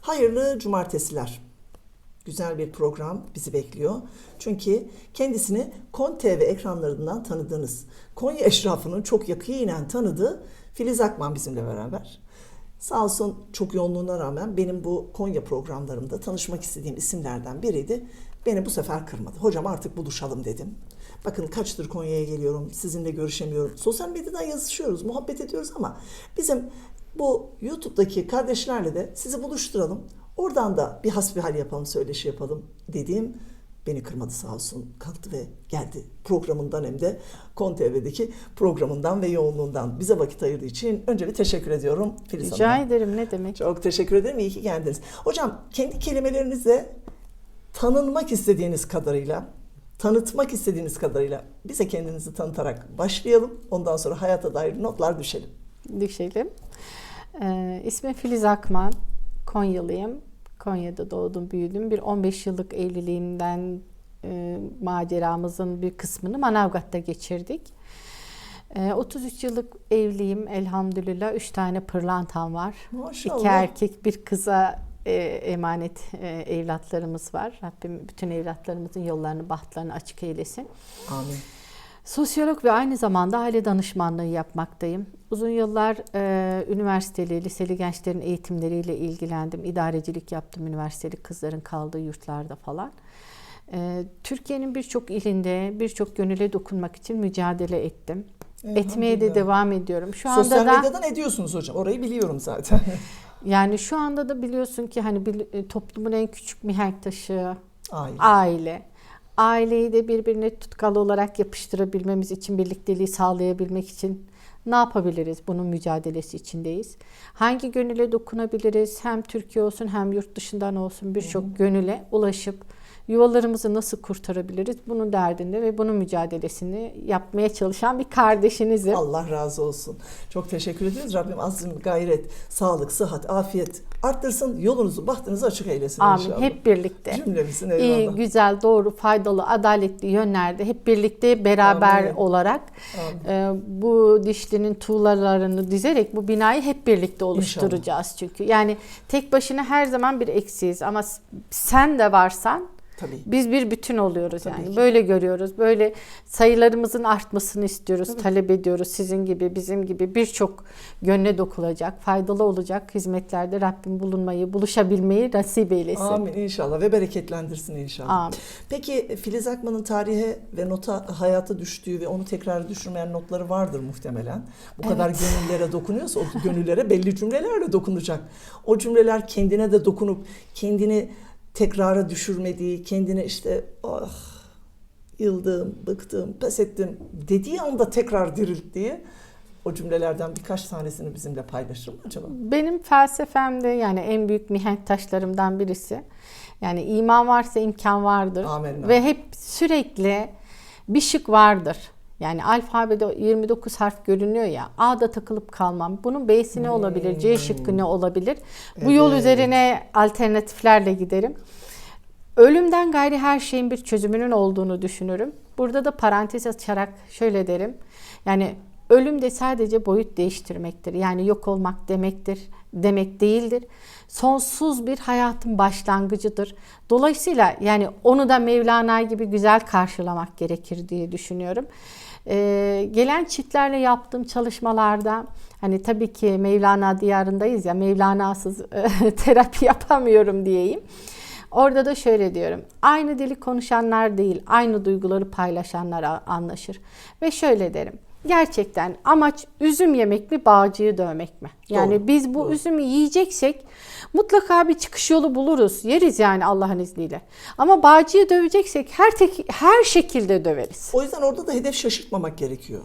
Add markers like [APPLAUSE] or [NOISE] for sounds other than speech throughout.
Hayırlı cumartesiler. Güzel bir program bizi bekliyor. Çünkü kendisini Kon TV ekranlarından tanıdığınız, Konya eşrafının çok yakinen tanıdığı Filiz Akman bizimle beraber. Sağ olsun çok yoğunluğuna rağmen benim bu Konya programlarımda tanışmak istediğim isimlerden biriydi. Beni bu sefer kırmadı. Hocam artık buluşalım dedim. Bakın kaçtır Konya'ya geliyorum, sizinle görüşemiyorum. Sosyal medyadan yazışıyoruz, muhabbet ediyoruz ama bizim bu YouTube'daki kardeşlerle de sizi buluşturalım. Oradan da bir hasbihal yapalım, söyleşi yapalım dediğim beni kırmadı sağ olsun. Kalktı ve geldi programından hem de Kon TV'deki programından ve yoğunluğundan bize vakit ayırdığı için önce bir teşekkür ediyorum Filiz Rica Hanım'a. ederim ne demek. Çok teşekkür ederim. İyi ki geldiniz. Hocam kendi kelimelerinizle tanınmak istediğiniz kadarıyla, tanıtmak istediğiniz kadarıyla bize kendinizi tanıtarak başlayalım. Ondan sonra hayata dair notlar düşelim. Düşelim. Ee, ismim Filiz Akman. Konyalıyım. Konya'da doğdum, büyüdüm. Bir 15 yıllık evliliğimden e, maceramızın bir kısmını Manavgat'ta geçirdik. E, 33 yıllık evliyim elhamdülillah. 3 tane pırlantam var. Maşallah. İki erkek, bir kıza e, emanet e, evlatlarımız var. Rabbim bütün evlatlarımızın yollarını, bahtlarını açık eylesin. Amin. Sosyolog ve aynı zamanda aile danışmanlığı yapmaktayım. Uzun yıllar e, üniversiteli, liseli gençlerin eğitimleriyle ilgilendim. İdarecilik yaptım üniversiteli kızların kaldığı yurtlarda falan. E, Türkiye'nin birçok ilinde birçok gönüle dokunmak için mücadele ettim. Etmeye de devam ediyorum. Şu anda Sosyal da medyadan ediyorsunuz hocam. Orayı biliyorum zaten. [LAUGHS] yani şu anda da biliyorsun ki hani e, toplumun en küçük mihenk taşı Aile. aile. Aileyi de birbirine tutkalı olarak yapıştırabilmemiz için, birlikteliği sağlayabilmek için ne yapabiliriz? Bunun mücadelesi içindeyiz. Hangi gönüle dokunabiliriz? Hem Türkiye olsun hem yurt dışından olsun birçok gönüle ulaşıp yuvalarımızı nasıl kurtarabiliriz? Bunun derdinde ve bunun mücadelesini yapmaya çalışan bir kardeşinizim. Allah razı olsun. Çok teşekkür ederiz. Rabbim azim, gayret, sağlık, sıhhat, afiyet arttırsın. Yolunuzu, bahtınızı açık eylesin Amin. inşallah. Hep birlikte. Cümlemizin İyi, eyvallah. güzel, doğru, faydalı, adaletli yönlerde hep birlikte beraber Amin. olarak Amin. e, bu dişlinin tuğlalarını dizerek bu binayı hep birlikte oluşturacağız çünkü. Yani tek başına her zaman bir eksiyiz ama sen de varsan Tabii. biz bir bütün oluyoruz Tabii yani. ki. Böyle görüyoruz. Böyle sayılarımızın artmasını istiyoruz, talep ediyoruz. Sizin gibi, bizim gibi birçok gönle dokulacak, faydalı olacak hizmetlerde Rabbim bulunmayı, buluşabilmeyi nasip eylesin. Amin inşallah ve bereketlendirsin inşallah. Amin. Peki Filiz Akman'ın tarihe ve nota hayata düştüğü ve onu tekrar düşürmeyen notları vardır muhtemelen. Bu kadar gönüllere dokunuyorsa o gönüllere belli cümlelerle dokunacak. O cümleler kendine de dokunup kendini tekrara düşürmediği, kendine işte ah yıldım, bıktım, pes ettim dediği anda tekrar dirilttiği o cümlelerden birkaç tanesini bizimle paylaşır mı acaba? Benim felsefemde yani en büyük mihenk taşlarımdan birisi. Yani iman varsa imkan vardır. Amenna. Ve hep sürekli bir şık vardır. Yani alfabede 29 harf görünüyor ya. A'da takılıp kalmam. Bunun B'si ne olabilir? C şıkkı ne olabilir? Bu yol Evet. üzerine alternatiflerle giderim. Ölümden gayri her şeyin bir çözümünün olduğunu düşünürüm. Burada da parantez açarak şöyle derim. Yani ölüm de sadece boyut değiştirmektir. Yani yok olmak demektir, demek değildir. Sonsuz bir hayatın başlangıcıdır. Dolayısıyla yani onu da Mevlana gibi güzel karşılamak gerekir diye düşünüyorum. Ee, gelen çiftlerle yaptığım çalışmalarda hani tabii ki Mevlana diyarındayız ya Mevlana'sız [LAUGHS] e, terapi yapamıyorum diyeyim. Orada da şöyle diyorum. Aynı dili konuşanlar değil, aynı duyguları paylaşanlar anlaşır. Ve şöyle derim. Gerçekten amaç üzüm yemek mi, bağcıyı dövmek mi? Yani Doğru, biz bu doğru. üzümü yiyeceksek mutlaka bir çıkış yolu buluruz. Yeriz yani Allah'ın izniyle. Ama bağcıyı döveceksek her tek, her şekilde döveriz. O yüzden orada da hedef şaşırtmamak gerekiyor.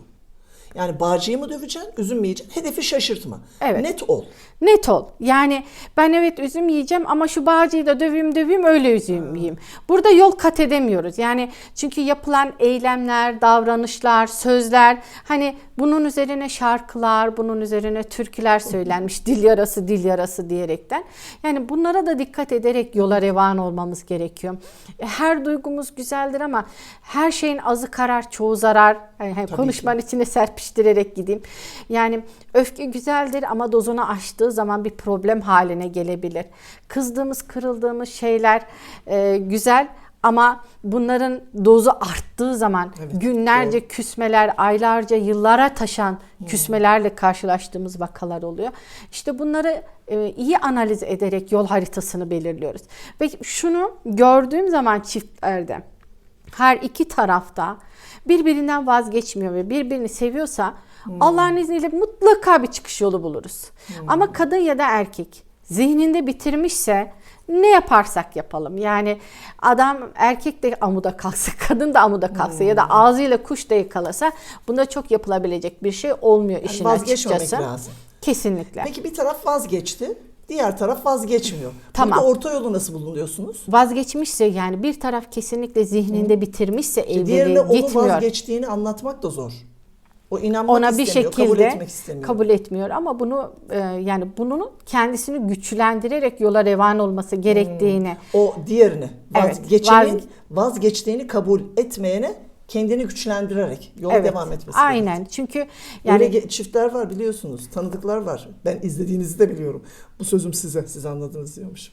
Yani bağcıyı mı döveceksin, üzüm mü yiyeceksin? Hedefi şaşırtma. Evet. Net ol. Net ol. Yani ben evet üzüm yiyeceğim ama şu bağcıyı da döveyim döveyim öyle üzüm yiyeyim. Burada yol kat edemiyoruz. Yani çünkü yapılan eylemler, davranışlar, sözler hani Bunun üzerine şarkılar, bunun üzerine türküler söylenmiş. Dil yarası, dil yarası diyerekten. Yani bunlara da dikkat ederek yola revan olmamız gerekiyor. Her duygumuz güzeldir ama her şeyin azı karar, çoğu zarar. Yani konuşmanın içine serpiştirerek gideyim. Yani öfke güzeldir ama dozunu aştığı zaman bir problem haline gelebilir. Kızdığımız, kırıldığımız şeyler e, güzel ama bunların dozu arttığı zaman Evet, günlerce küsmeler, aylarca, yıllara taşan Hmm. küsmelerle karşılaştığımız vakalar oluyor. İşte bunları e, iyi analiz ederek yol haritasını belirliyoruz. Ve şunu gördüğüm zaman çiftlerde her iki tarafta birbirinden vazgeçmiyor ve birbirini seviyorsa Allah'ın izniyle mutlaka bir çıkış yolu buluruz. Ama kadın ya da erkek zihninde bitirmişse ne yaparsak yapalım. Yani adam erkek de amuda kalksa, [LAUGHS] kadın da amuda kalksa ya da ağzıyla kuş da yakalasa bunda çok yapılabilecek bir şey olmuyor Yani işin vazgeçmemek açıkçası. lazım. Kesinlikle. Peki bir taraf vazgeçti, diğer taraf vazgeçmiyor. Tamam. Burada orta yolu nasıl bulunuyorsunuz? Vazgeçmişse yani bir taraf kesinlikle zihninde bitirmişse evliliği Diğerine onu gitmiyor. vazgeçtiğini anlatmak da zor. O inanmak ona bir şekilde kabul etmek istemiyor. kabul etmiyor ama bunu e, yani bunun kendisini güçlendirerek yola revan olması gerektiğini O diğerini Evet, vazgeçenin vaz- vazgeçtiğini kabul etmeyene kendini güçlendirerek yola evet, devam etmesi aynen gerekiyor. çünkü Yani Öyle çiftler var biliyorsunuz, tanıdıklar var. Ben izlediğinizi de biliyorum. Bu sözüm size, siz anladınız diyormuş.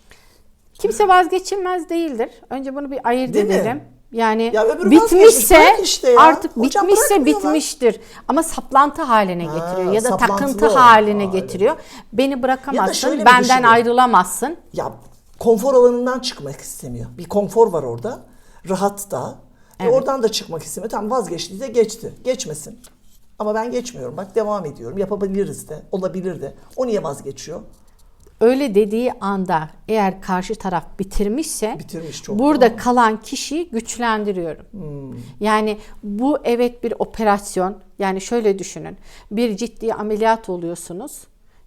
kimse vazgeçilmez değildir. Önce bunu bir ayırt Değil mi? Yani Ya bitmişse işte ya. artık Hocam bitmişse bitmiştir. Ama saplantı haline Ha, getiriyor ya da takıntı haline Aa, getiriyor. Beni bırakamazsın, benden ayrılamazsın. Ya konfor alanından çıkmak istemiyor. Bir konfor var orada. Rahat da. E Evet. oradan da çıkmak istemiyor. Tamam vazgeçti de geçti. Geçmesin. Ama ben geçmiyorum. Bak devam ediyorum. Yapabiliriz de. Olabilir de. O niye vazgeçiyor? Öyle dediği anda eğer karşı taraf bitirmişse Bitirmiş çok. burada kalan kişiyi güçlendiriyorum. Hmm. Yani bu evet bir operasyon. Yani şöyle düşünün. Bir ciddi ameliyat oluyorsunuz.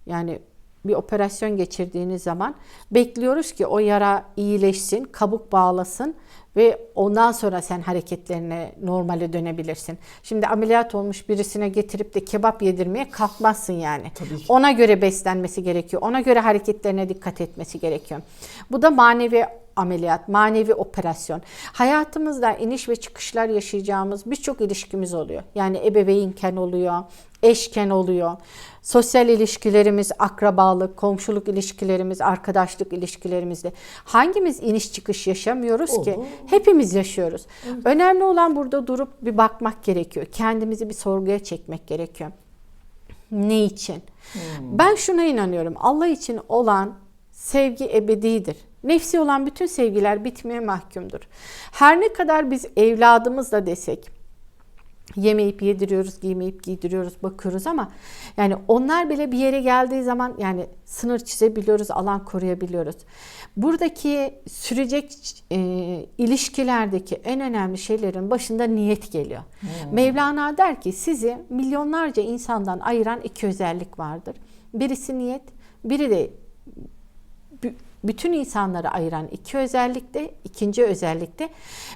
Yani bir operasyon geçirdiğiniz zaman bekliyoruz ki o yara iyileşsin, kabuk bağlasın ve ondan sonra sen hareketlerine normale dönebilirsin. Şimdi ameliyat olmuş birisine getirip de kebap yedirmeye kalkmazsın yani. Tabii ki. Ona göre beslenmesi gerekiyor. Ona göre hareketlerine dikkat etmesi gerekiyor. Bu da manevi ameliyat, manevi operasyon. Hayatımızda iniş ve çıkışlar yaşayacağımız birçok ilişkimiz oluyor. Yani ebeveynken oluyor, eşken oluyor. Sosyal ilişkilerimiz, akrabalık, komşuluk ilişkilerimiz, arkadaşlık ilişkilerimizde hangimiz iniş çıkış yaşamıyoruz ki? Oo. Hepimiz yaşıyoruz. Önemli olan burada durup bir bakmak gerekiyor. Kendimizi bir sorguya çekmek gerekiyor. Ne için? Ben şuna inanıyorum. Allah için olan sevgi ebedidir. Nefsi olan bütün sevgiler bitmeye mahkumdur. Her ne kadar biz evladımızla desek, yemeyip yediriyoruz, giymeyip giydiriyoruz, bakıyoruz ama yani onlar bile bir yere geldiği zaman yani sınır çizebiliyoruz, alan koruyabiliyoruz. Buradaki sürecek e, ilişkilerdeki en önemli şeylerin başında niyet geliyor. Mevlana der ki sizi milyonlarca insandan ayıran iki özellik vardır. Birisi niyet, biri de bütün insanları ayıran iki özellik de ikinci özellik de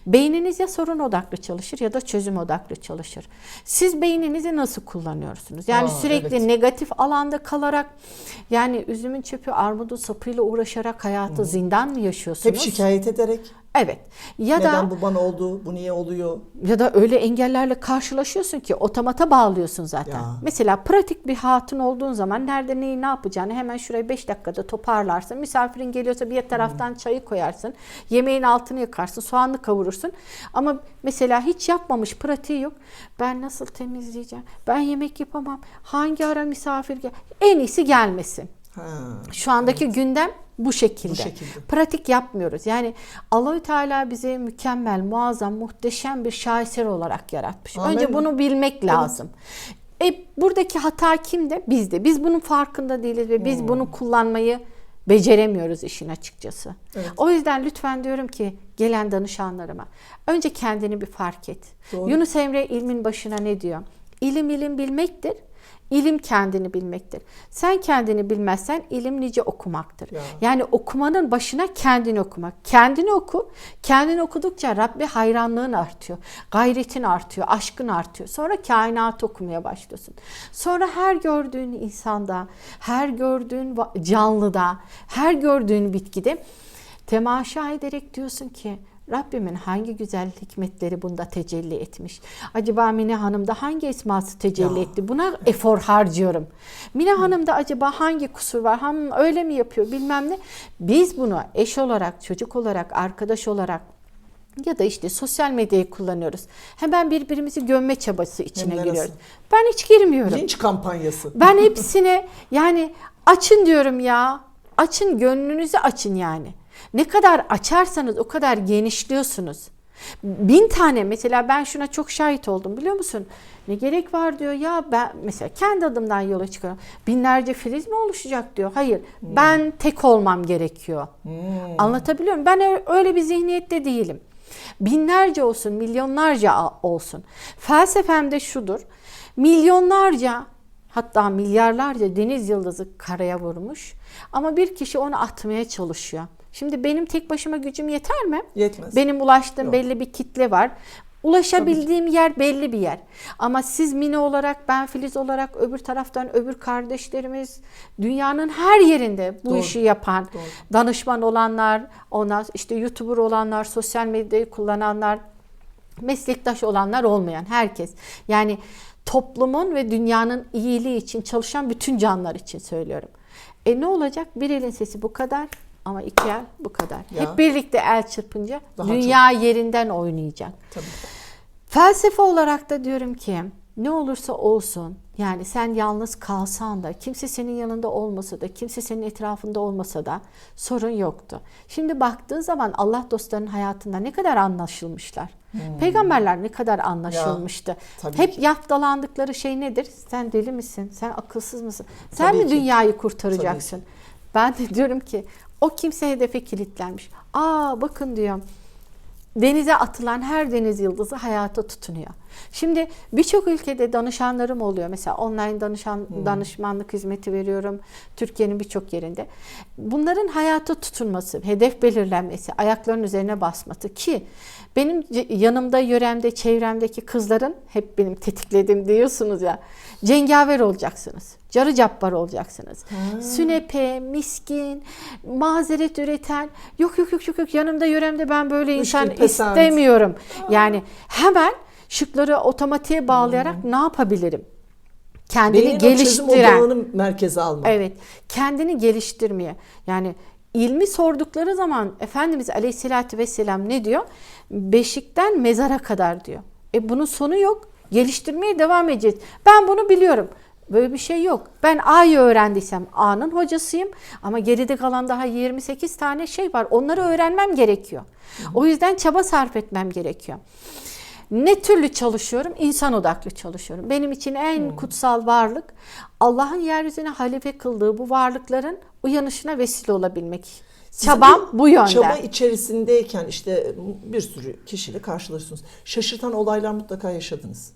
beyniniz ya sorun odaklı çalışır ya da çözüm odaklı çalışır. Siz beyninizi nasıl kullanıyorsunuz? Yani Aa, sürekli evet. negatif alanda kalarak yani üzümün çöpü armudun sapıyla uğraşarak hayatı zindan mı yaşıyorsunuz? Hep şikayet ederek. Evet. Ya Neden da bu bana oldu? Bu niye oluyor? ya da öyle engellerle karşılaşıyorsun ki otomata bağlıyorsun zaten. Ya. Mesela pratik bir hatun olduğun zaman nerede neyi ne yapacağını hemen şurayı 5 dakikada toparlarsın. Misafirin geliyorsa bir taraftan çayı koyarsın. Yemeğin altını yakarsın. Soğanlı kavurursun. Ama mesela hiç yapmamış pratiği yok. Ben nasıl temizleyeceğim? Ben yemek yapamam. Hangi ara misafir gel? En iyisi gelmesin. Ha. Şu andaki gündem bu şekilde. Bu şekilde. Pratik yapmıyoruz. Yani Allahü Teala bizi mükemmel, muazzam, muhteşem bir şaheser olarak yaratmış. Amin. Önce bunu bilmek lazım. E buradaki hata kimde? Bizde. Biz bunun farkında değiliz ve Hmm. biz bunu kullanmayı beceremiyoruz işin açıkçası. Evet. O yüzden lütfen diyorum ki gelen danışanlarıma önce kendini bir fark et. Doğru. Yunus Emre ilmin başına ne diyor? İlim ilim bilmektir. İlim kendini bilmektir. Sen kendini bilmezsen ilim nice okumaktır. Ya. Yani okumanın başına kendini okumak. Kendini oku. Kendini okudukça Rabbe hayranlığın artıyor. Gayretin artıyor. Aşkın artıyor. Sonra kainatı okumaya başlıyorsun. Sonra her gördüğün insanda, her gördüğün canlıda, her gördüğün bitkide temaşa ederek diyorsun ki Rabbimin hangi güzel hikmetleri bunda tecelli etmiş. Acaba Mine Hanım'da hangi esması tecelli Ya. etti? Buna efor harcıyorum. Mine Hanım'da acaba hangi kusur var? Ham öyle mi yapıyor bilmem ne. Biz bunu eş olarak, çocuk olarak, arkadaş olarak ya da işte sosyal medyayı kullanıyoruz. Hemen birbirimizi gömme çabası içine Hem giriyoruz. Ben hiç girmiyorum. Linç kampanyası. Ben hepsine yani açın diyorum ya. Açın gönlünüzü açın yani. Ne kadar açarsanız o kadar genişliyorsunuz. Bin tane mesela ben şuna çok şahit oldum biliyor musun? Ne gerek var diyor ya ben mesela kendi adımdan yola çıkıyorum. Binlerce filiz mi oluşacak diyor. Hayır ben tek olmam gerekiyor. Anlatabiliyor muyum? Ben öyle bir zihniyette değilim. Binlerce olsun, milyonlarca olsun. Felsefem de şudur. Milyonlarca hatta milyarlarca deniz yıldızı karaya vurmuş ama bir kişi onu atmaya çalışıyor. Şimdi benim tek başıma gücüm yeter mi? Yetmez. Benim ulaştığım Yok. belli bir kitle var. Ulaşabildiğim yer belli bir yer. Ama siz Mine olarak, ben Filiz olarak, öbür taraftan öbür kardeşlerimiz dünyanın her yerinde bu Doğru. işi yapan, Doğru. danışman olanlar, ondan işte YouTuber olanlar, sosyal medyayı kullananlar, meslektaş olanlar olmayan herkes. Yani toplumun ve dünyanın iyiliği için çalışan bütün canlılar için söylüyorum. E ne olacak? Bir elin sesi bu kadar ama iki el bu kadar. Ya. Hep birlikte el çırpınca Daha dünya yerinden oynayacak. Tabii. Felsefe olarak da diyorum ki ne olursa olsun yani sen yalnız kalsan da kimse senin yanında olmasa da kimse senin etrafında olmasa da sorun yoktu. Şimdi baktığın zaman Allah dostlarının hayatında ne kadar anlaşılmışlar. Peygamberler ne kadar anlaşılmıştı. Hmm. tabii Hep ki. yaftalandıkları şey nedir? Sen deli misin? Sen akılsız mısın? Sen Tabii mi ki. dünyayı kurtaracaksın? Ben de diyorum ki o kimse hedefe kilitlenmiş. Aa bakın diyor denize atılan her deniz yıldızı hayata tutunuyor. Şimdi birçok ülkede danışanlarım oluyor. Mesela online danışan danışmanlık hizmeti veriyorum Türkiye'nin birçok yerinde. Bunların hayata tutunması, hedef belirlenmesi, ayaklarının üzerine basması ki benim yanımda, yöremde, çevremdeki kızların hep benim tetikledim diyorsunuz ya. Cengaver olacaksınız. Carı cabbar olacaksınız. Sünepe, miskin, mazeret üreten. Yok yok yok yok yok yanımda yöremde ben böyle insan Müşkül, pesant. istemiyorum. Yani hemen şıkları otomatiğe bağlayarak ne yapabilirim? Kendini çözüm geliştiren. odağını merkeze almak. Evet. Kendini geliştirmeye. Yani ilmi sordukları zaman Efendimiz Aleyhisselatü Vesselam ne diyor? Beşikten mezara kadar diyor. E bunun sonu yok. Geliştirmeye devam edeceğiz. Ben bunu biliyorum. Böyle bir şey yok. Ben A'yı öğrendiysem A'nın hocasıyım ama geride kalan daha 28 tane şey var. Onları öğrenmem gerekiyor. O yüzden çaba sarf etmem gerekiyor. Ne türlü çalışıyorum? İnsan odaklı çalışıyorum. Benim için en kutsal varlık Allah'ın yeryüzüne halife kıldığı bu varlıkların uyanışına vesile olabilmek. Sizin Çabam bu yönde. Çaba içerisindeyken işte bir sürü kişiyle karşılaşıyorsunuz. Şaşırtan olaylar mutlaka yaşadınız.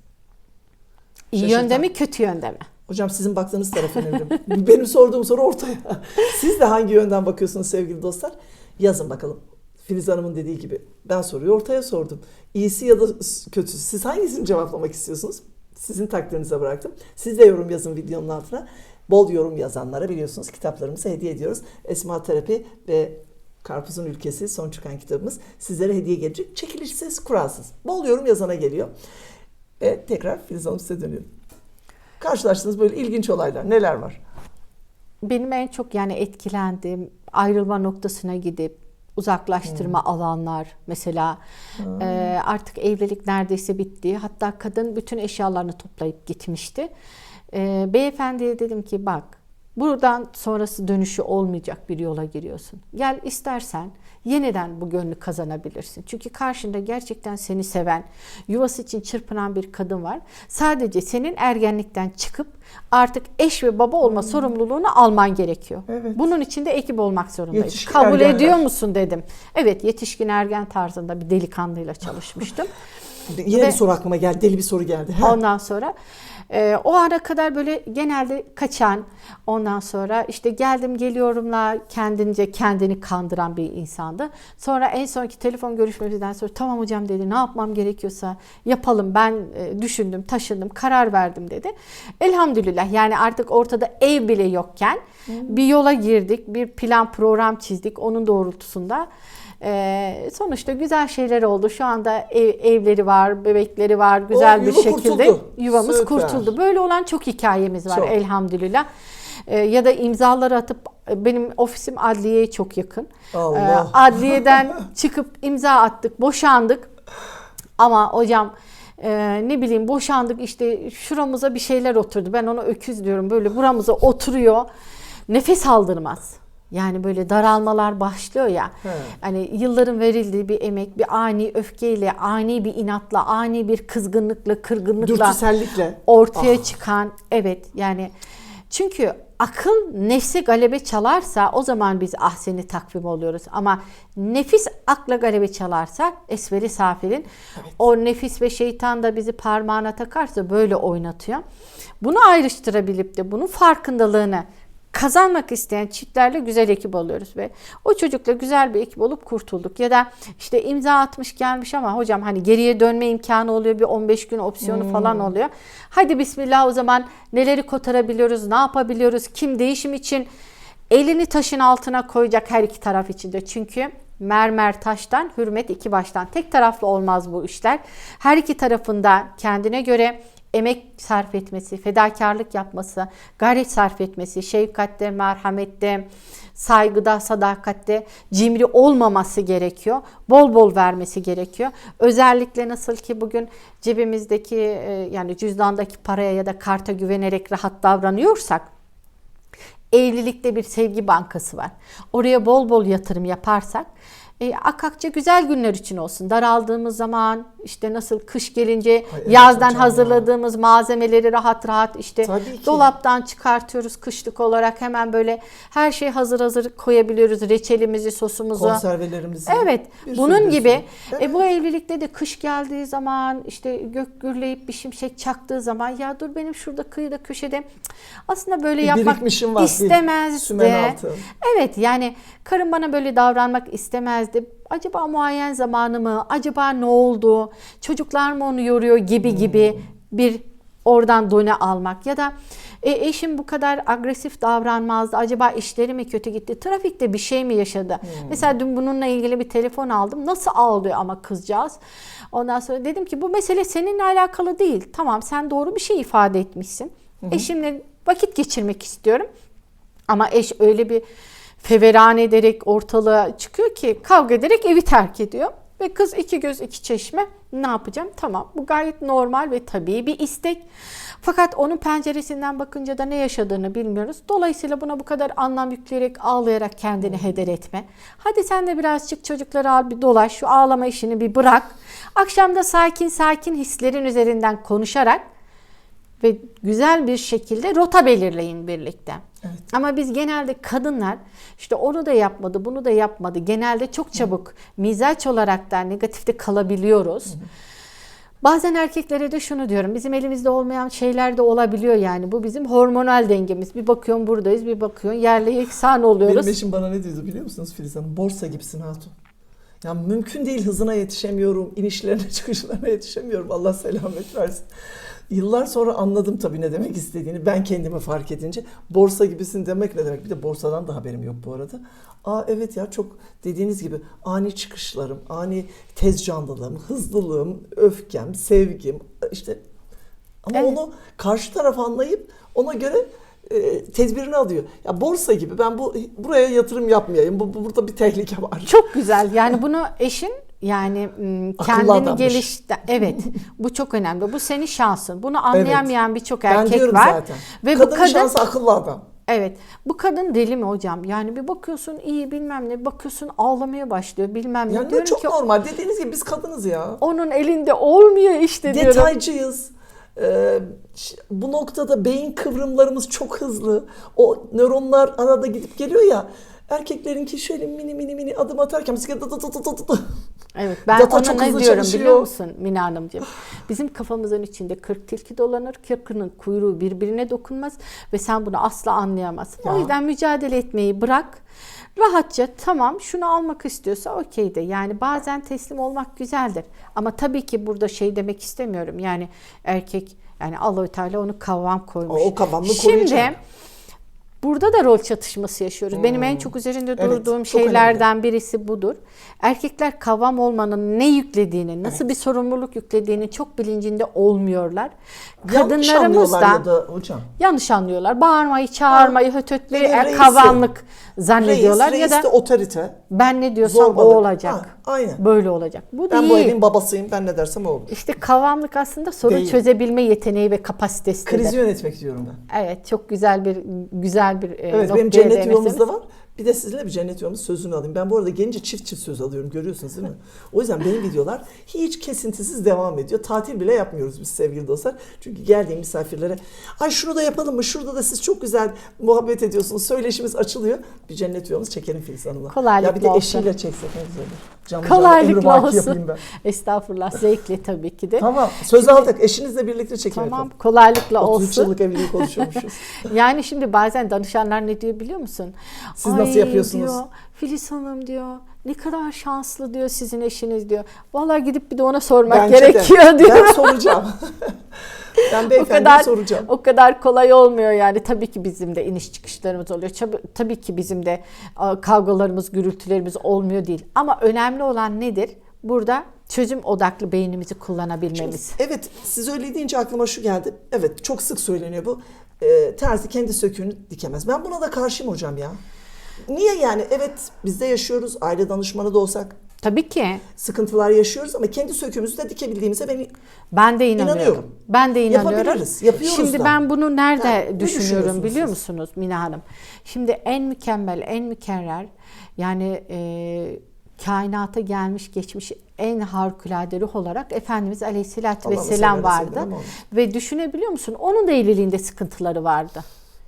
İyi şaşırtan. yönde mi, kötü yönde mi? Hocam sizin baktığınız taraf önemli. [LAUGHS] Benim sorduğum soru ortaya. [LAUGHS] Siz de hangi yönden bakıyorsunuz sevgili dostlar? Yazın bakalım. Filiz Hanım'ın dediği gibi. Ben soruyu ortaya sordum. İyisi ya da kötüsü. Siz hangisini cevaplamak istiyorsunuz? Sizin takdirinize bıraktım. Siz de yorum yazın videonun altına. Bol yorum yazanlara biliyorsunuz kitaplarımızı hediye ediyoruz. Esma Terapi ve Karpuzun Ülkesi son çıkan kitabımız sizlere hediye gelecek. Çekilişsiz, kuralsız. Bol yorum yazana geliyor. Ve tekrar Filiz Hanım size dönüyorum. Karşılaştığınız böyle ilginç olaylar neler var? Benim en çok yani etkilendiğim ayrılma noktasına gidip uzaklaştırma alanlar mesela e, artık evlilik neredeyse bitti. Hatta kadın bütün eşyalarını toplayıp gitmişti. E, beyefendiye dedim ki bak buradan sonrası dönüşü olmayacak bir yola giriyorsun. Gel istersen yeniden bu gönlü kazanabilirsin. Çünkü karşında gerçekten seni seven, yuvası için çırpınan bir kadın var. Sadece senin ergenlikten çıkıp artık eş ve baba olma sorumluluğunu alman gerekiyor. Evet. Bunun için de ekip olmak zorundayız. Yetişkin Kabul ergenler. ediyor musun dedim. Evet yetişkin ergen tarzında bir delikanlıyla çalışmıştım. [LAUGHS] Yine Ve- bir soru aklıma geldi. Deli bir soru geldi. Ha. Ondan sonra e, o ana kadar böyle genelde kaçan, ondan sonra işte geldim geliyorumla kendince kendini kandıran bir insandı. Sonra en sonki telefon görüşmemizden sonra tamam hocam dedi ne yapmam gerekiyorsa yapalım ben e, düşündüm, taşındım, karar verdim dedi. Elhamdülillah yani artık ortada ev bile yokken bir yola girdik, bir plan program çizdik onun doğrultusunda. Ee, sonuçta güzel şeyler oldu. Şu anda ev, evleri var, bebekleri var. Güzel bir yuva şekilde kurtuldu. yuvamız Süper. kurtuldu. Böyle olan çok hikayemiz var Çok. elhamdülillah. Ee, ya da imzaları atıp benim ofisim adliyeye çok yakın. Allah. Ee, adliyeden [LAUGHS] çıkıp imza attık, boşandık. Ama hocam e, ne bileyim boşandık işte şuramıza bir şeyler oturdu. Ben ona öküz diyorum. Böyle buramıza oturuyor. Nefes aldırmaz. Yani böyle daralmalar başlıyor ya. He. Hani yılların verildiği bir emek, bir ani öfkeyle, ani bir inatla, ani bir kızgınlıkla, kırgınlıkla ortaya Ah. çıkan evet yani çünkü akıl nefse galebe çalarsa o zaman biz ahseni takvim oluyoruz ama nefis akla galebe çalarsa esveli safilin o nefis ve şeytan da bizi parmağına takarsa böyle oynatıyor. Bunu ayrıştırabilip de bunun farkındalığını kazanmak isteyen çiftlerle güzel ekip oluyoruz ve o çocukla güzel bir ekip olup kurtulduk. Ya da işte imza atmış gelmiş ama hocam hani geriye dönme imkanı oluyor bir 15 gün opsiyonu falan oluyor. Hadi bismillah o zaman neleri kotarabiliyoruz, ne yapabiliyoruz, kim değişim için elini taşın altına koyacak her iki taraf içinde. Çünkü mermer taştan, hürmet iki baştan. Tek taraflı olmaz bu işler. Her iki tarafında kendine göre emek sarf etmesi, fedakarlık yapması, gayret sarf etmesi, şefkatte, merhamette, saygıda, sadakatte cimri olmaması gerekiyor. Bol bol vermesi gerekiyor. Özellikle nasıl ki bugün cebimizdeki e, yani cüzdandaki paraya ya da karta güvenerek rahat davranıyorsak evlilikte bir sevgi bankası var. Oraya bol bol yatırım yaparsak e, akakça güzel günler için olsun. Daraldığımız zaman işte nasıl kış gelince Ay evet yazdan hocam ya. hazırladığımız malzemeleri rahat rahat işte dolaptan çıkartıyoruz kışlık olarak hemen böyle her şey hazır hazır koyabiliyoruz. Reçelimizi, sosumuzu. Konservelerimizi. Evet. Bunun gibi sürü. e, bu evlilikte de kış geldiği zaman işte gök gürleyip bir şimşek çaktığı zaman ya dur benim şurada kıyıda köşede aslında böyle Bir yapmak istemezdi. Evet yani karım bana böyle davranmak istemezdi. Acaba muayyen zamanı mı? Acaba ne oldu? Çocuklar mı onu yoruyor gibi gibi bir oradan done almak ya da e, eşim bu kadar agresif davranmazdı. Acaba işleri mi kötü gitti? Trafikte bir şey mi yaşadı? Mesela dün bununla ilgili bir telefon aldım. Nasıl ağlıyor ama kızcağız. Ondan sonra dedim ki bu mesele seninle alakalı değil. Tamam sen doğru bir şey ifade etmişsin. Eşimle vakit geçirmek istiyorum. Ama eş öyle bir feveran ederek ortalığa çıkıyor ki kavga ederek evi terk ediyor. Ve kız iki göz iki çeşme ne yapacağım? Tamam bu gayet normal ve tabii bir istek. Fakat onun penceresinden bakınca da ne yaşadığını bilmiyoruz. Dolayısıyla buna bu kadar anlam yükleyerek ağlayarak kendini heder etme. Hadi sen de biraz çık çocukları al bir dolaş şu ağlama işini bir bırak. Akşam da sakin sakin hislerin üzerinden konuşarak ve güzel bir şekilde rota belirleyin birlikte. Evet. Ama biz genelde kadınlar işte onu da yapmadı, bunu da yapmadı. Genelde çok çabuk mizaç olarak da negatifte kalabiliyoruz. Bazen erkeklere de şunu diyorum. Bizim elimizde olmayan şeyler de olabiliyor yani. Bu bizim hormonal dengemiz. Bir bakıyorsun buradayız, bir bakıyorsun yerle yeksan oluyoruz. Benim eşim bana ne diyordu biliyor musunuz Filiz Hanım? Borsa gibisin hatun. Ya mümkün değil hızına yetişemiyorum, inişlerine çıkışlarına yetişemiyorum. Allah selamet versin. Yıllar sonra anladım tabii ne demek istediğini. Ben kendimi fark edince borsa gibisin demek ne demek? Bir de borsadan da haberim yok bu arada. Aa evet ya çok dediğiniz gibi ani çıkışlarım, ani tez canlılığım, hızlılığım, öfkem, sevgim işte ama Evet. onu karşı taraf anlayıp ona göre e, tedbirini alıyor. Ya borsa gibi ben bu buraya yatırım yapmayayım. Bu, bu- burada bir tehlike var. Çok güzel. Yani bunu eşin yani Akıllı kendini gelişti. Evet. [LAUGHS] Bu çok önemli. Bu senin şansın. Bunu anlayamayan birçok Ben erkek diyorum var. zaten. Ve bu Kadının kadın şansı akıllı adam. Evet. Bu kadın deli mi hocam? Yani bir bakıyorsun iyi bilmem ne, bakıyorsun ağlamaya başlıyor bilmem ne. Yani diyorum çok ki normal. Dediğiniz gibi biz kadınız ya. onun elinde olmuyor işte diyorum. Detaycıyız. Ee, bu noktada beyin kıvrımlarımız çok hızlı. O nöronlar arada gidip geliyor ya. Erkeklerinki şöyle mini mini mini adım atarken bizimki Evet ben Data ona çok ne diyorum çalışıyor. biliyor musun Mine Hanımcığım? Bizim kafamızın içinde 40 tilki dolanır, 40'ının kuyruğu birbirine dokunmaz ve sen bunu asla anlayamazsın. Ya. O yüzden mücadele etmeyi bırak. Rahatça tamam şunu almak istiyorsa okey de. Yani bazen teslim olmak güzeldir. Ama tabii ki burada şey demek istemiyorum. Yani erkek yani Allah-u Teala onu kavram koymuş. O- o kavramını Şimdi koruyacak. Burada da rol çatışması yaşıyoruz. Benim en çok üzerinde Hmm. Evet, durduğum çok şeylerden birisi budur. Erkekler kavam olmanın ne yüklediğini, nasıl bir sorumluluk yüklediğini çok bilincinde olmuyorlar. Yanlış Kadınlarımız da ya da hocam. yanlış anlıyorlar. Bağırmayı, çağırmayı, hötötmeyi Evet, er zannediyorlar Reis, ya reis da de otorite. ben ne diyorsam o Zorbalık. olacak. Ha, aynen. Böyle olacak. Bu Ben bu değil. evin babasıyım. Ben ne dersem o olur. İşte kavamlık aslında sorun Değil. çözebilme yeteneği ve kapasitesidir. Krizi yönetmek diyorum ben. Evet, çok güzel bir güzel bir e, Evet benim cennet yolumuzda var. Bir de sizinle bir cennet yolumuz sözünü alayım. Ben bu arada gelince çift çift söz alıyorum görüyorsunuz değil mi? O yüzden benim videolar hiç kesintisiz devam ediyor. Tatil bile yapmıyoruz biz sevgili dostlar. Çünkü geldiğim misafirlere ay şunu da yapalım mı? Şurada da siz çok güzel muhabbet ediyorsunuz. Söyleşimiz açılıyor. Bir cennet yolumuz çekelim Filiz Hanım'la. Kolaylıkla Ya bir de olsun. eşiyle çeksek ne güzel olur. Canlı canlı Kolaylıkla emrivaki olsun. yapayım ben. Estağfurullah zevkle tabii ki de. Tamam söz aldık. Eşinizle birlikte çekim Tamam yapalım. kolaylıkla 33 olsun. yıllık evliliği konuşuyormuşuz. [LAUGHS] Yani şimdi bazen danışanlar ne diyor biliyor musun? Siz nasıl yapıyorsunuz? Diyor, Filiz Hanım diyor ne kadar şanslı diyor sizin eşiniz diyor. Vallahi gidip bir de ona sormak Bence de. gerekiyor diyor. Ben [LAUGHS] soracağım. [LAUGHS] ben o kadar soracağım. o kadar kolay olmuyor yani. Tabii ki bizim de iniş çıkışlarımız oluyor. Tabii, ki bizim de kavgalarımız, gürültülerimiz olmuyor değil. Ama önemli olan nedir? Burada çözüm odaklı beynimizi kullanabilmemiz. Evet siz öyle deyince aklıma şu geldi. Evet çok sık söyleniyor bu. Ee, terzi kendi söküğünü dikemez. Ben buna da karşıyım hocam ya. Niye yani? Evet biz de yaşıyoruz. Aile danışmanı da olsak Tabii ki. sıkıntılar yaşıyoruz ama kendi söküğümüzü de dikebildiğimize ben Ben de inanıyorum. İnanıyorum. Ben de inanıyorum. Yapabiliriz, yapıyoruz Şimdi da. ben bunu nerede Ha, ne düşünüyorum düşünüyorsunuz biliyor siz? musunuz Mina Hanım? Şimdi en mükemmel, en mükerrer yani e, kainata gelmiş geçmiş en harikulade ruh olarak Efendimiz Aleyhisselatü Allah'ım Vesselam salli aleyhi ve vardı. sellem. Ve düşünebiliyor musun? Onun da evliliğinde sıkıntıları vardı.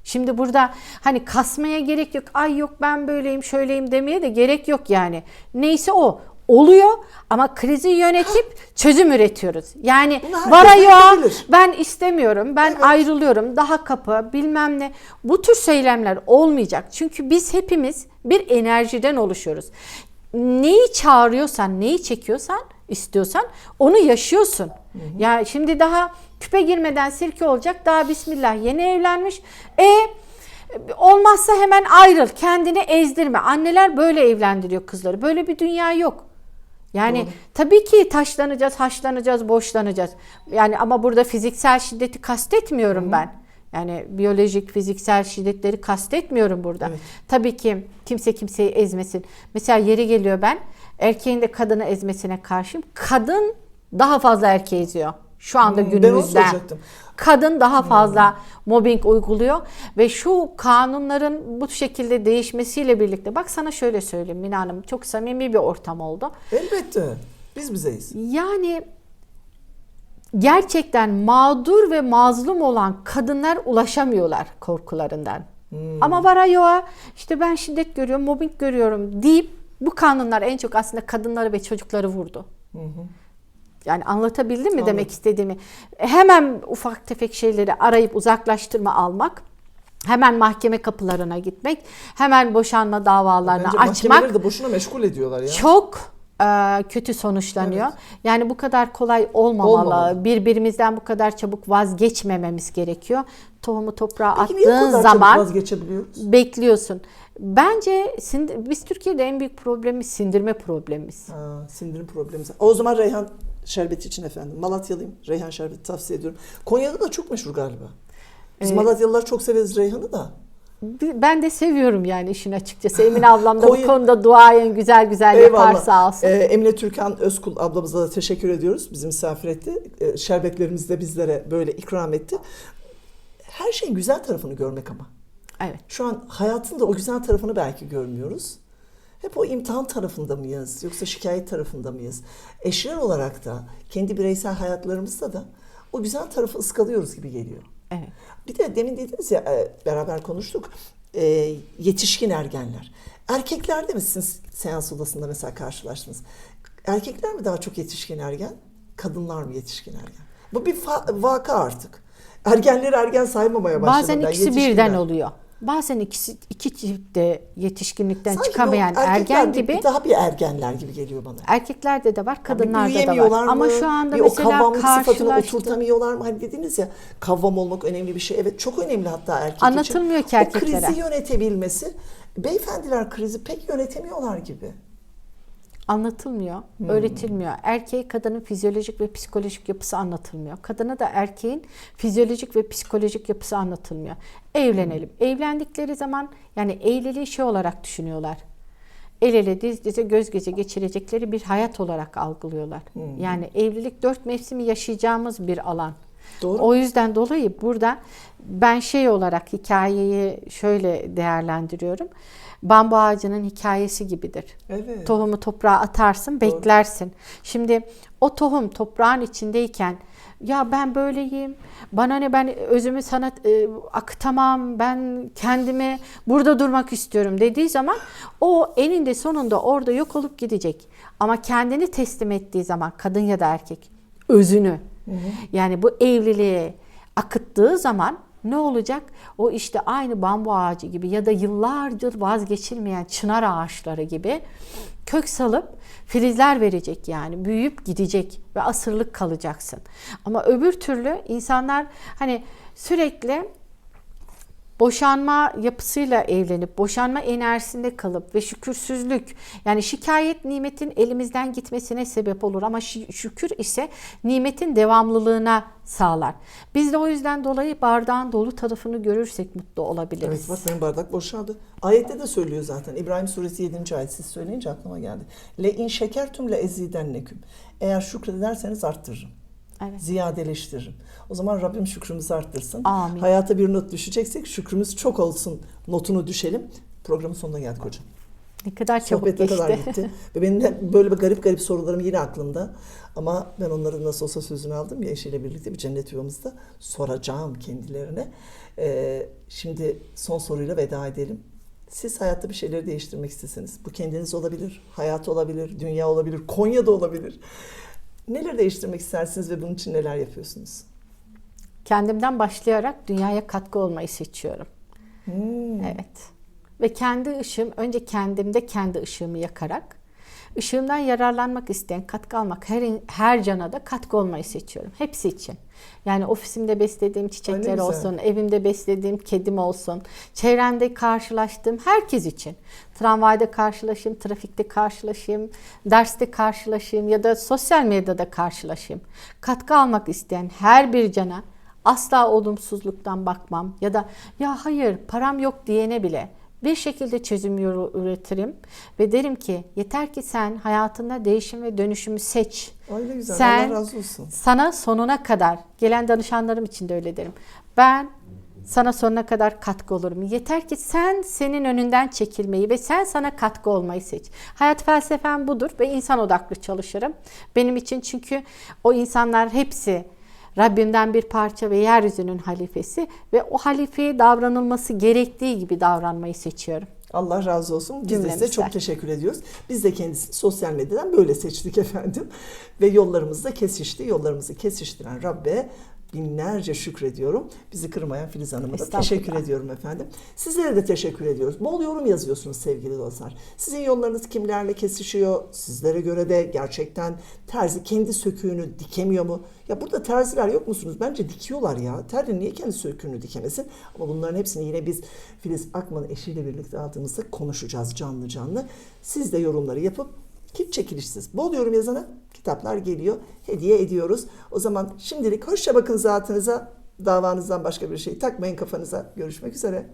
Şimdi burada hani kasmaya gerek yok. Ay yok ben böyleyim şöyleyim demeye de gerek yok yani. Neyse o oluyor ama krizi yönetip çözüm üretiyoruz. Yani Bunu herkes vara yoğa yapabilir. ben istemiyorum, ben ayrılıyorum, daha kapı bilmem ne. Bu tür söylemler olmayacak. Çünkü biz hepimiz bir enerjiden oluşuyoruz. Neyi çağırıyorsan, neyi çekiyorsan, istiyorsan onu yaşıyorsun. Ya şimdi daha küpe girmeden sirke olacak. Daha bismillah yeni evlenmiş. E olmazsa hemen ayrıl. Kendini ezdirme. Anneler böyle evlendiriyor kızları. Böyle bir dünya yok. Yani tabii ki taşlanacağız, haşlanacağız, boşlanacağız. Yani ama burada fiziksel şiddeti kastetmiyorum ben. Yani biyolojik, fiziksel şiddetleri kastetmiyorum burada. Evet. Tabii ki kimse kimseyi ezmesin. Mesela yeri geliyor ben erkeğin de kadını ezmesine karşıyım. Kadın daha fazla erkeği eziyor. Şu anda Hmm, ben günümüzde. soracaktım. Kadın daha fazla mobbing uyguluyor ve şu kanunların bu şekilde değişmesiyle birlikte bak sana şöyle söyleyeyim Mina Hanım çok samimi bir ortam oldu. elbette biz bizeyiz. Yani gerçekten mağdur ve mazlum olan kadınlar ulaşamıyorlar korkularından. Ama vara yoğa işte ben şiddet görüyorum, mobbing görüyorum deyip bu kanunlar en çok aslında kadınları ve çocukları vurdu. Yani anlatabildim mi demek istediğimi? Hemen ufak tefek şeyleri arayıp uzaklaştırma almak, hemen mahkeme kapılarına gitmek, hemen boşanma davalarını Bence açmak de boşuna meşgul ediyorlar ya. çok e, kötü sonuçlanıyor. Yani bu kadar kolay olmamalı. Olmamalı. Birbirimizden bu kadar çabuk vazgeçmememiz gerekiyor. Tohumu toprağa Peki niye attığın çabuk zaman vazgeçebiliyoruz? bekliyorsun. Bence biz Türkiye'de en büyük problemimiz sindirme problemimiz. Ha, sindirim problemi. O zaman Reyhan şerbeti için efendim. Malatyalıyım. Reyhan şerbeti tavsiye ediyorum. Konya'da da çok meşhur galiba. Biz Evet. Malatyalılar çok severiz Reyhan'ı da. Ben de seviyorum yani işin açıkçası. Emine ablam da bu Koyun- konuda duayen güzel güzel yapar sağ olsun. Ee, Emine Türkan Özkul ablamıza da teşekkür ediyoruz. Bizi misafir etti. Ee, şerbetlerimizi de bizlere böyle ikram etti. Her şeyin güzel tarafını görmek ama. Evet. Şu an hayatın da o güzel tarafını belki görmüyoruz. Hep o imtihan tarafında mıyız yoksa şikayet tarafında mıyız? Eşler olarak da kendi bireysel hayatlarımızda da o güzel tarafı ıskalıyoruz gibi geliyor. Evet. Bir de demin dediniz ya e, beraber konuştuk. e, yetişkin ergenler. Erkeklerde mi siz seans odasında mesela karşılaştınız? Erkekler mi daha çok yetişkin ergen? Kadınlar mı yetişkin ergen? Bu bir vaka artık. Ergenleri ergen saymamaya başladım Bazen ikisi birden oluyor. Bazen ikisi iki çiftte yetişkinlikten Sanki çıkamayan ergen gibi Daha bir ergenler gibi geliyor bana. erkeklerde de var, kadınlarda da büyüyemiyorlar var. mı? Ama şu anda bir o mesela kavramlık sıfatını oturtamıyorlar mı? Hani dediniz ya kavvam olmak önemli bir şey. Evet çok önemli hatta erkek Anlatılmıyor için. ki erkeklere. O krizi yönetebilmesi. Beyefendiler krizi pek yönetemiyorlar gibi. Anlatılmıyor, Hmm. öğretilmiyor. Erkeğe kadının fizyolojik ve psikolojik yapısı anlatılmıyor. Kadına da erkeğin fizyolojik ve psikolojik yapısı anlatılmıyor. Evlenelim. Hmm. Evlendikleri zaman yani evliliği şey olarak düşünüyorlar. El ele diz dize göz göze geçirecekleri bir hayat olarak algılıyorlar. Hmm. Yani evlilik dört mevsimi yaşayacağımız bir alan. Doğru. O yüzden dolayı burada ben şey olarak hikayeyi şöyle değerlendiriyorum. Bambu ağacının hikayesi gibidir. Evet. Tohumu toprağa atarsın, beklersin. Şimdi o tohum toprağın içindeyken ya ben böyleyim, bana ne ben özümü sana e, akıtamam, ben kendimi burada durmak istiyorum dediği zaman o eninde sonunda orada yok olup gidecek. Ama kendini teslim ettiği zaman kadın ya da erkek özünü yani bu evliliğe akıttığı zaman ne olacak? O işte aynı bambu ağacı gibi ya da yıllardır vazgeçilmeyen çınar ağaçları gibi kök salıp filizler verecek yani büyüyüp gidecek ve asırlık kalacaksın. Ama öbür türlü insanlar hani sürekli boşanma yapısıyla evlenip boşanma enerjisinde kalıp ve şükürsüzlük yani şikayet nimetin elimizden gitmesine sebep olur ama şükür ise nimetin devamlılığına sağlar. Biz de o yüzden dolayı bardağın dolu tarafını görürsek mutlu olabiliriz. Evet bak benim bardak boşaldı. Ayette de söylüyor zaten. İbrahim suresi 7. ayet siz söyleyince aklıma geldi. Le in şekertum le ezidenneküm. Eğer şükrederseniz arttırırım. Evet. Ziyadeleştiririm. O zaman Rabbim şükrümüzü arttırsın. Amin. Hayata bir not düşeceksek şükrümüz çok olsun notunu düşelim. Programın sonuna geldik hocam. Ne kadar çabuk Sohbet geçti. kadar gitti. Ve benim de böyle bir garip garip sorularım yine aklımda. Ama ben onların nasıl olsa sözünü aldım ya eşiyle birlikte bir cennet yuvamızda soracağım kendilerine. Ee, şimdi son soruyla veda edelim. Siz hayatta bir şeyleri değiştirmek isteseniz, bu kendiniz olabilir, hayat olabilir, dünya olabilir, Konya'da olabilir. Neler değiştirmek istersiniz ve bunun için neler yapıyorsunuz? Kendimden başlayarak dünyaya katkı olmayı seçiyorum. Hmm. Evet. Ve kendi ışığım, önce kendimde kendi ışığımı yakarak, ışığımdan yararlanmak isteyen, katkı almak, her, her cana da katkı olmayı seçiyorum. Hepsi için. Yani ofisimde beslediğim çiçekler olsun, evimde beslediğim kedim olsun, çevremde karşılaştığım herkes için. Tramvayda karşılaşayım, trafikte karşılaşayım, derste karşılaşayım ya da sosyal medyada karşılaşayım. Katkı almak isteyen her bir cana asla olumsuzluktan bakmam ya da ya hayır param yok diyene bile bir şekilde çözüm yolu üretirim ve derim ki yeter ki sen hayatında değişim ve dönüşümü seç. Ay ne güzel. Sen- Allah razı olsun. Sana sonuna kadar gelen danışanlarım için de öyle derim. Ben sana sonuna kadar katkı olurum. Yeter ki sen senin önünden çekilmeyi ve sen sana katkı olmayı seç. Hayat felsefem budur ve insan odaklı çalışırım. Benim için çünkü o insanlar hepsi Rabbimden bir parça ve yeryüzünün halifesi ve o halifeye davranılması gerektiği gibi davranmayı seçiyorum. Allah razı olsun. Biz de size çok teşekkür ediyoruz. Biz de kendisini sosyal medyadan böyle seçtik [LAUGHS] efendim. Ve yollarımız da kesişti. Yollarımızı kesiştiren Rabbe binlerce şükrediyorum. Bizi kırmayan Filiz Hanım'a da teşekkür ediyorum efendim. Sizlere de teşekkür ediyoruz. Bol yorum yazıyorsunuz sevgili dostlar. Sizin yollarınız kimlerle kesişiyor? Sizlere göre de gerçekten terzi kendi söküğünü dikemiyor mu? Ya burada terziler yok musunuz? Bence dikiyorlar ya. Terzi niye kendi söküğünü dikemesin? Ama bunların hepsini yine biz Filiz Akman'ın eşiyle birlikte aldığımızda konuşacağız canlı canlı. Siz de yorumları yapıp hiç çekilişsiz. Bol yorum yazana kitaplar geliyor. Hediye ediyoruz. O zaman şimdilik hoşça bakın zatınıza. Davanızdan başka bir şey takmayın kafanıza. Görüşmek üzere.